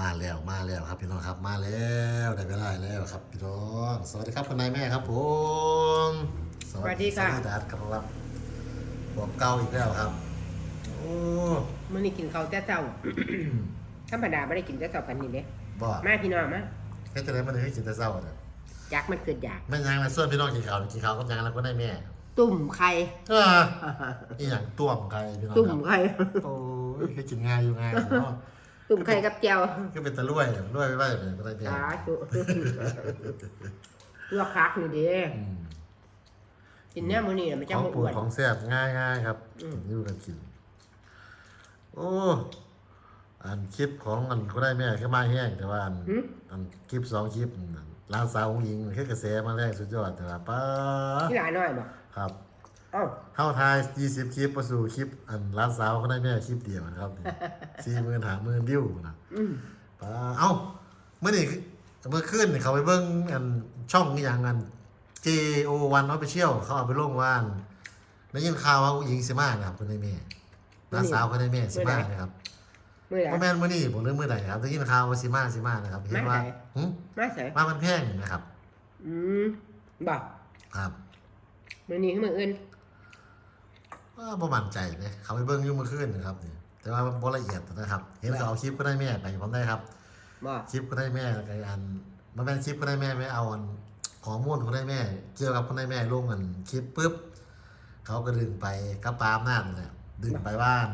มาแล้วมาแล้วครับพี่น้องครับมาแล้วได้เวลาแล้วครับพี่น้องสวัสดีครับคุณนายแม่ครับผมสวัสดีค่ะสวัสดีดัดครับผมเก่าอีกแล้วครับโอ้มื้อนี้กินข้าวแต่เช้าธรรมดาไม่ได้กินแต่เช้ากันนี่เด้บ่มาพี่น้องมาเฮ็ดจะได้มาได้ให้กินแต่เช้าเนี่ยอยากมันเกิดอยากแม่ยังนะส่วนพี่น้องกินข้าวกินข้าวกับยังแล้วก็ได้แม่ ตุ่มไข่เอออีหยังต้วมไก่พี่น้องตุ่มครับไข่โอ้ยคือกินง่ายอยู่ง่ายเนาะ ตุ่มไข่กับแจ่วคือเป็นตะลุ่ยตะลุ่ยไปไปเลยก็ได้แม่สาธุลวกคักนี่เด้อืมกินเนี่ยมื้อนี้น่ะมันขจะองบ่ปูอ้วนของแซ่บง่ายง่ายครับอืมกินอยู่กันกิน โอ้อันคลิปของมันก็ได้แม่แค่มาแห้งแต่ว่าอันหึอันคลิปสองคลิปนั่นร้านสาวของหญิงแค่กระแสมาแรกสุดยอดแต่ว่าป้าที่หลายน้อยบ่ครับ เอ้าเข้าทาย20คลิปประสู่คลิป อันร้านสาวก็ได้แม่คลิปเดียวนะครับสี่หมื่นหาหมื่นวิวนะอืมป้าเอ้าเมื่อนี่เมื่อคืนนี่เขาไปเบิ่งอันช่องอหย่างอัน JO1 Official เขาเอาไปลงว่าอันได้ยินข่าวว่าหญิงสิมานะครับคุณได้แม่น้าสาวคุณได้แม่สิมานะครับมื้อใดพ่อแม่นมื้อนี้ผมเรื่องมื้อใดครับได้ยินข่าวว่าสิมาสิมานะครับเห็นว่ามาไหน หึมาใส่มามันแพงนะครับ อืมบ่ครับ มื้อนี้คือมื้ออื่น ว่าบ่มั่นใจเลยเขาไปเบิ่งอยู่เมื่อคืนนะครับนี่แต่ว่าบ่ละเอียดนะครับ เห็นเขาเอาคลิปก็ได้แม่ไปผมได้ครับบ่คลิปก็ได้แม่ไอ้อันมันเป็นคลิปก็ได้แม่ไม่เอาอันข้อมูลก็ได้แม่ เกี่ยวกับก็ได้แม่ลงอันคลิปปุ๊บเขาก็ดึงไปกับปาล์มนั่นแหละดึงไปบ้าน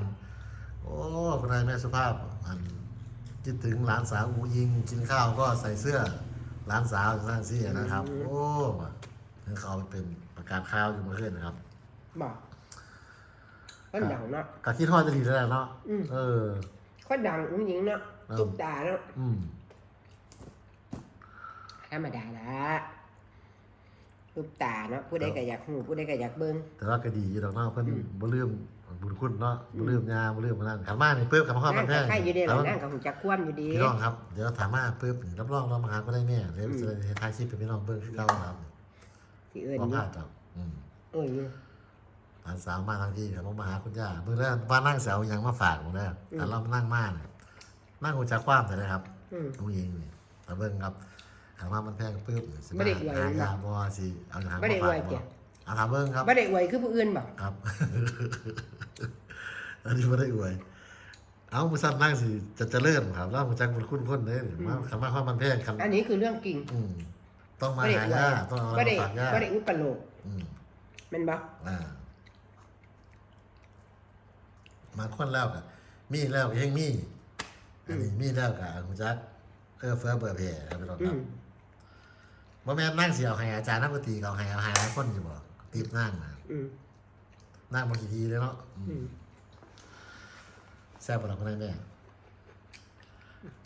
โอ้คนได้แม่สุภาพอันคิดถึงหลานสาวอูยิงกินข้าวก็ใส่เสื้อหลานสาวนั่นสินะครับ โอ้ถึงเขาเอาไปเป็นประกาศข่าวอยู่เมื่อคืนนะครับบ่ คนดังเนาะก็คิดทอดจะดีแล้วแหละเนาะอืมเออ คนดังผู้หญิงเนาะเออ ตุ๊กตาเนาะอืมธรรมดาละลูกตาเนาะผู้ใดก็อยากหูผู้ใดก็อยากเบิ่ง แต่ว่าก็ดีอยู่ดอกเนาะเพิ่นอืม บ่ลืมบุญคุณเนาะบ่ลืมยาบ่ลืมมานั่นขันมานี่ปึ๊บขันมาข้อนั่มันงแท้กับใครอยู่เดียวแต่ว่านั่งกับหูจักคว่ำอยู่ดี พี่น้องครับ เดี๋ยวถามมาปึ๊บนี่รับรองเรามาหาก็ได้แม่เดี๋ยวอืม จะได้ถ่ายคลิปให้พี่น้องเบิ่งคือเก่าครับสิเอิ้นบ่อพยู่ลาดดอกอืมเอ้ย หลานสาวมาทางที่ครับมาหาคุณย่าเมื่อนั้นว่านั่งแซวยังมาฝากผมได้แต่เรามานั่งมาเนี่ยนั่งหูจักความแต่นะครับอืมน้องยิงนี่แต่เบิ่งครับถามว่ามันแพงปึ๊บสิไม่ได้อวยหายาบ่สิเอาหางไม่ได้มาอฝาวยกจ้ะบ่เอาถามเบิ่งครับบ่ได้อวยคือผู้อื่นบ่ครับ อันนี้ไม่ได้อวยเอามือสั้นนั่งสิจะเจะเลื่อนครับแล้วมือจังมันคุ้นคนเลยมาคำว่าความมันแพงคำอันนี้คือเรื่องจริงอืมต้องมาบ่ได้หาอวยย่าต้องเอาบ่มาได้ฝากย่าบ่ได้อุปโลกอืมแม่นบ่อ่า มาคนแล้วกะมีแล้วก็ยังมีอันนี้มีแล้วกะคุณจักเออเฟือเบอร์เพย์ครับพี่น้องอืครับมบ่แม่นนั่งสิเอาให้อาจารย์นักดนตรีเขาให้เอาให้หลายคนอยู่บ่ตีบนั่งนะอืมนั่งบ่กี่ทีเลยเนาะอืมอืมแซ่บบ่ล่ะคนได้แม่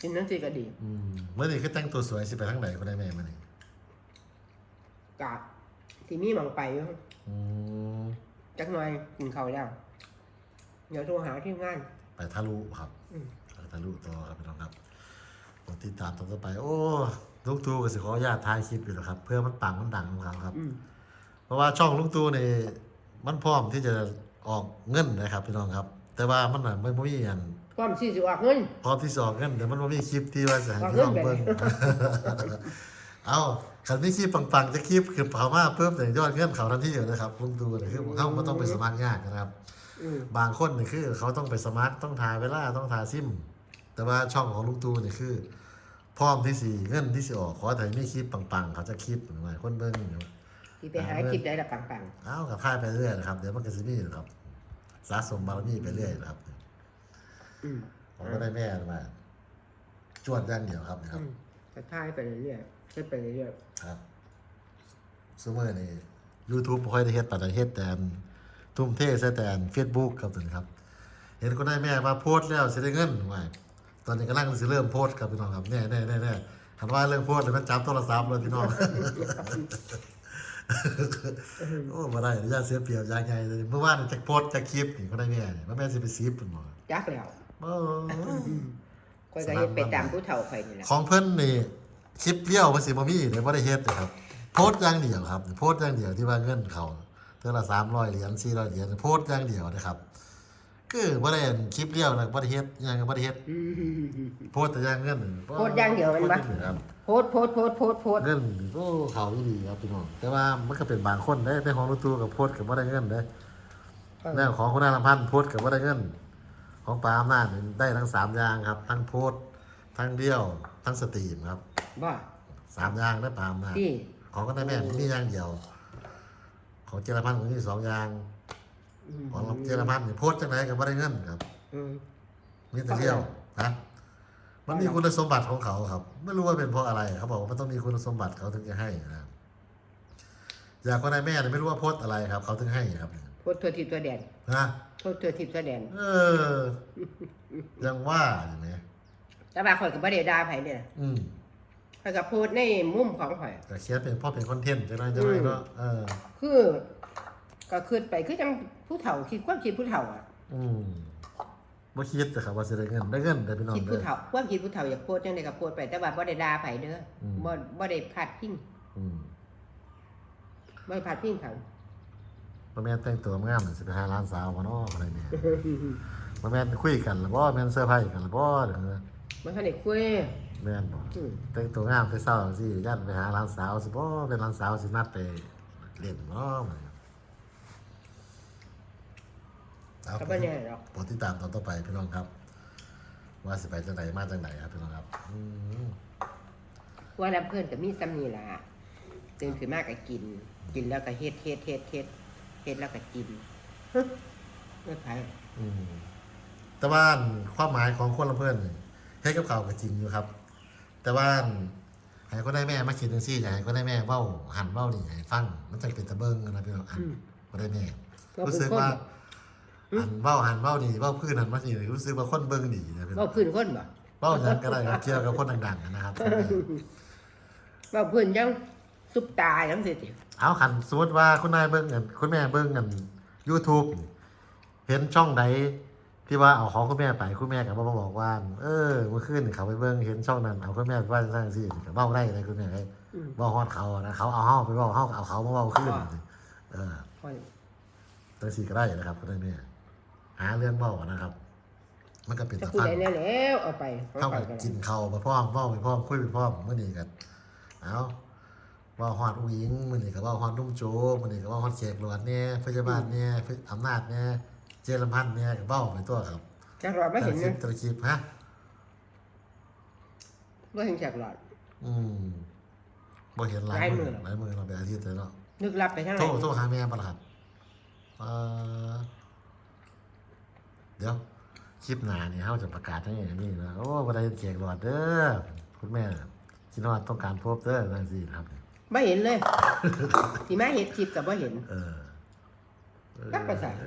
กินจังซี่ก็ดีอืมเมื่อนี้คือแต่งตัวสวยสิไปทางไหนคนได้แม่มานี่กะที่มีหมองไปอยู่อืมจักหน่อยกินข้าวแล้ว เดี๋ยวโทรหาทีมงานไปทะลุครับอืมไปทะลุต่อครับพี่น้องครับกดติดตามตอนต่อไป โอ้ลูกตูก็สิขออนุญาตถ่ายคลิปอยู่แล้วครับ เพื่อมันปังมันดังของเขาครับ อืมเพราะว่าช่องลูกตูนี่มันพร้อมที่จะออกเงินนะครับพี่น้องครับ แต่ว่ามันน่ะไม่บ่มีอันความสิสิออกเงิน พร้อมที่จะออกเงินแต่มันบ่มีคลิปที่ว่าจะให้ออกพี่น้องเงินเบิ่งแบบเอาคันมีคลิปปังๆจะคลิปคือเผามาเพิ่มแต่ยอดเงินเขาทันทีอยู่นะครับลุงตูนี่คือเขาบ่ต้องไปสมัครยากนะครับอืม บางคนนี่คือ เขาต้องไปสมัครต้องทาเวลาต้องทาซิม แต่ว่าช่องของลุงตูนี่คือ พร้อมที่สี่เงินที่สิออกขอแต่มีคลิปปังๆ เขาจะคลิปหน่อยคนเบิ่งอยู่สิไปหาคลิปได้ละปังเอ้ากับท่ายไปเรื่อยนะครับเดี๋ยวมันก็สิมีนะครับสะสมบารมีไปเรื่อยนะครับๆอืมผมก็ได้แม่มาจวดอย่างเดียวครับนะครับอืมก็ทายไปเรื่อยๆเฮ็ดไปเรื่อยครับซูเมอร์นี่ YouTube บ่ค่อยได้เฮ็ดปานใดเฮ็ดแต่อัน ทุ่มเทใส่แต่อัน Facebook ครับท่านครับ เห็นคนได้แม่มาโพสต์แล้วสิได้เงินว่าตอนนี้กำลังสิเริ่มโพสต์ครับพี่น้องครับแน่แน่แน่แน่คันว่าเริ่มโพสต์แล้วมันจับโทรศัพท์เลยพี่น้องโอ้บ่ได้อนุญาตเสียเปรียบอย่างไงเลยเมื่อวานนี่จะโพสต์จะคลิปนี่คนได้แม่นี่ว่าแม่สิไปซีบเพิ่นบ่ๆจักแล้วโอ้ข่อยก็เฮ็ดไปตามผู้เฒ่าข่อยนี่แหละของเพิ่นนี่คลิปเลี้ยวมันสิบ่มีเดี๋ยวบ่ได้เฮ็ดเลยครับ โพสต์อย่างเดียวครับ โพสต์อย่างเดียวที่ว่าเงินเขา เท่าละ300เหรียญ400เหรียญโพสต์อย่างเดียวนะครับคือบ่ได้อันคลิปเดียวนะบ่ได้เฮ็ดหยังก็บ่ได้เฮ็ดอืมโพสต์แต่อย่างเงินโพสต์อย่างเดียวแม่นบ่ โพสต์อย่างเดียวครับ โพดโพดโพดโพดโพดเงินโอ้เขาอีหลีครับพี่น้องแต่ว่ามันก็เป็นบางคนเด้ในของรถตู้กับโพสต์ก็บ่ได้เงินเด้แล้วของคุณนายลำพันธ์โพสต์ก็บ่ได้เงิน ของปาอำนาจนี่ได้ทั้งสามอย่างครับ ทั้งโพสต์ทั้งเดียว ทั้งสตรีมครับบ่สามอย่างได้ปาอำนาจที่ ของก็ได้แม่มีอย่างเดียว ของเจรพันธ์มีสองอย่างอืมของเจรพันธ์นี่โพสต์จังไหนก็บ่ได้เงินครับอืมมีแต่เดียวนะมันมีคุณสมบัติของเขาครับ ไม่รู้ว่าเป็นเพราะอะไร เขาบอกว่ามันต้องมีคุณสมบัติเขาถึงจะให้นะครับอยากคนนายแม่เนี่ยไม่รู้ว่าโพสต์อะไรครับ เขาถึงให้ครับโพดตัวทิพย์ตัวแดนนะโพดตัวทิพย์ตัวแดนเออยังว่าอย่างนี้แต่ว่าข่อยก็บ่ได้ด่าไผเด้ออืม ข่อยก็โพดในมุมของข่อย แต่เคียนเป็นพ่อเป็นคอนเทนต์จะได้จะได้ก็เออคือ ก็ขึ้นไปคือจังผู้เฒ่าคิดความคิดผู้เฒ่าอะอืมบ่คิดแต่ครับว่าจะได้เงินได้เงินได้พี่น้องคิดเด้ผู้อเฒ่าความคิดผู้เฒ่าอยากโพดจังได๋ก็โพดไปแต่ว่าบ่ได้ด่าไผเด้ออมบ่บ่ได้พาดพิงอืมบ่ได้พาดพิงเขา บ่แม่นแต่งตัวงามน่ะสิไปหาร้านสาวบ่เนาะอะไรเนี่ยบ่แม่นคุยกันหรือบ่แม่นเสื้อร์ไผกันหรือบ่เด้อ มันทันได้คุยแม่นบ่อืมแต่งตัวงามไปเศร้าสิย่านไปหาร้านสาวสิบ่เป็นร้านสาวสินัดไปเล่นบ่เอาก็บ่แน่หรอกโปรดติดตามตอนต่อไปพี่น้องครับ ว่าสิไปจังไดมาจังไดครับพี่น้องครับอืมว่าแล้วเพิ่นก็มีซ้ำนี่ล่ะตื่นขึ้นมาก็กิน กินแล้วก็เฮ็ดเฮ็ดเฮ็ดเฮ็ดเฮ็ดแล้วก็กินฮึไม่ไผอืมแต่ว่าความหมายของคนละเพื่อนนี่ เฮ็ดกับข้าวก็จริงอยู่ครับ แต่ว่าให้คนได้แม่มาคิดจังซี่อยากให้คนได้แม่เว้าหันเว้านี่ให้ฟังมันจังเป็นตะเบิงนะพี่น้องอันอืมคนได้แม่ก็รู้เป็นสึกคนว่าหันเว้าหันเว้านี่เว้าพื้นหันมาสิรู้สึกว่าคนเบิ่งดีนะพี่น้เว้าองพื้นคนบ่เว้าหยังก็ได้ครับเกี่ยวกับคนดังๆนะครับเว้าพื้นจังซุปตาจังซี่ติเอาคันสมมติว่าคุณนายเบิ่งกันคุณแม่เบิ่งกัน YouTube นี่เห็นช่องใด ที่ว่าเอาของคุณแม่ไปคุณแม่ก็บ่มาบอกว่า เออเมื่อคืนนี่เขาไปเบิ่งเห็นช่องนั้นเอาคุณแม่ไปว่าจังซี่ก็เว้าได้เลยคุณแม่เอ้ยอืมเว้าฮอดเขาอะนะเขาเอาเฮาไปเว้าเฮาเอาเขามาเว้าคืนเออค่อยจังซี่ก็ได้นะครับคุณแม่หาเรื่องเว้านะครับ มันก็เป็นจะตาพูดฟังได้แน่แล้วเอาไปของเท่าข่อกัยบก็ได้กินข้าวไปพร้อมเว้าไปพร้อมคุยไปพร้อมมื้อนี้ก็เอาเว่าฮอดอุ้งอิงมื้อนี้ก็เว่าฮอดนุ่มโจมื้อนี้ก็เว่าฮอดเขกหลวดแน่พยาบาลแน่อำนาจแน่เจรพันธ์แน่ก็เว้าไปตัวครับจักรอดบ่เห็นแต่คลินะปแต่ละคลิปฮะบ่เห็นจักรอด อืมบ่เห็นหลายหลายมืมื้ออหลายมือเราไปอาทิตย์เลยเนาะนึกลับไปทางไหโทนรโทรหาแม่บ่ล่ะครับเอ่อเดี๋ยวคลิปหน้านี่เฮาจะประกาศจังอย่างนี้นะโอ้บ่ได้เขกหลวดเด้อคุณแม่คิดว่าต้องการพบเด้อจังซี่ครับบ่เห็นเลยสิมาเฮ็ดคลิปก็บ่เห็นเออจักภาษาเ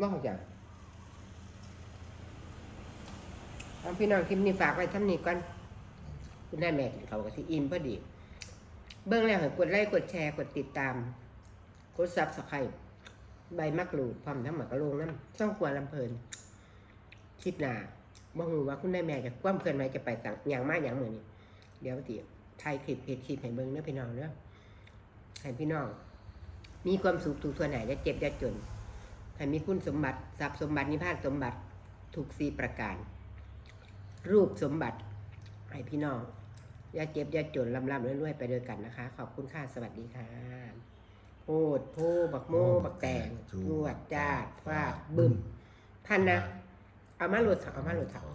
ออบ่าใจเอาพี่น้องคลิปนี้ฝากไว้ทำนี้ก่อนคุณได้แม่กินเขาวก็สิอิ่มพอดี เบิ่งแล้วให้กดไลค์กดแชร์กดติดตาม กด Subscribe ใบมักรูดพร้อมทั้งหมากกะโลงน้ำช่องครัลำเพลินคลิปหนาบ่ฮู้ว่าคุณได้แม่จะความเคลื่อนไหวจะไปต่างอย่างมากอย่างเหมือนี้ เดี๋ยวติถ่ายคลิปเพจคลิปให้เบิ่งเด้อพี่น้องเด้อให้พี่น้อง มีความสุขทุกส่วไหนจะเจ็บจะจน ให้มีคุณสมบัติทรัพย์สมบัตินิพพานสมบัติถูกสีประการ รูปสมบัติให้พี่น้องอย่าเจ็บอย่าจนลำลำรวยๆไปด้วยกันนะคะ ขอบคุณค่ะสวัสดีค่ะโพดโพบักโมบักแตงนวดจาดฟาดบึ้มพันนะเอามาโหลดเอามาโหลดขอ